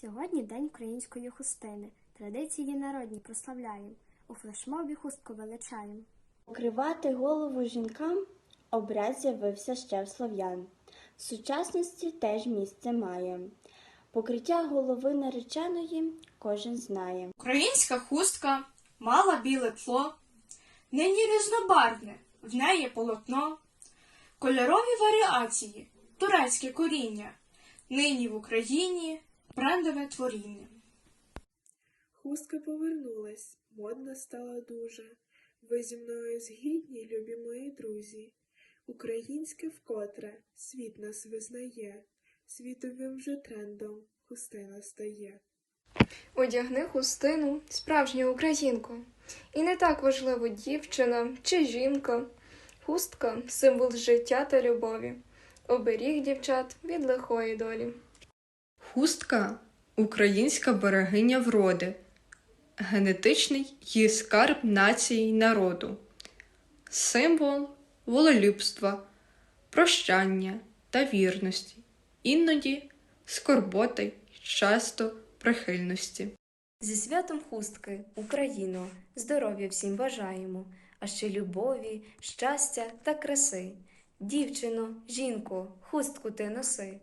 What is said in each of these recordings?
Сьогодні День української хустини. Традиції народні прославляємо. У флешмобі хустку величаємо. Покривати голову жінкам обряд з'явився ще в слов'ян. В сучасності теж місце має. Покриття голови нареченої кожен знає. Українська хустка мала біле тло, нині різнобарвне, в неї полотно, кольорові варіації, турецьке коріння, нині в Україні брендове творіння. Хустка повернулась, модна стала дуже. Ви зі мною згідні, любі мої друзі. Українське вкотре світ нас визнає, світовим вже трендом хустина стає. Одягни хустину справжню українку. І не так важливо дівчина чи жінка. Хустка символ життя та любові. Оберіг дівчат від лихої долі. Хустка українська берегиня вроди, генетичний її скарб нації й народу, символ волелюбства, прощання та вірності, іноді скорботи часто прихильності. Зі святом хустки, Україно, здоров'я всім бажаємо, а ще любові, щастя та краси. Дівчино, жінко, хустку ти носи.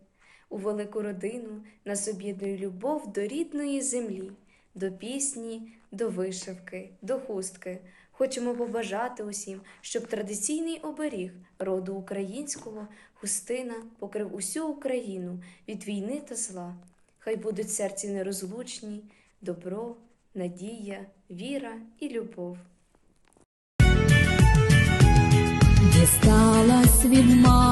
У велику родину нас об'єднує любов до рідної землі, до пісні, до вишивки, до хустки. Хочемо побажати усім, щоб традиційний оберіг роду українського хустина покрив усю Україну від війни та зла. Хай будуть серці нерозлучні добро, надія, віра і любов. Дісталась від мами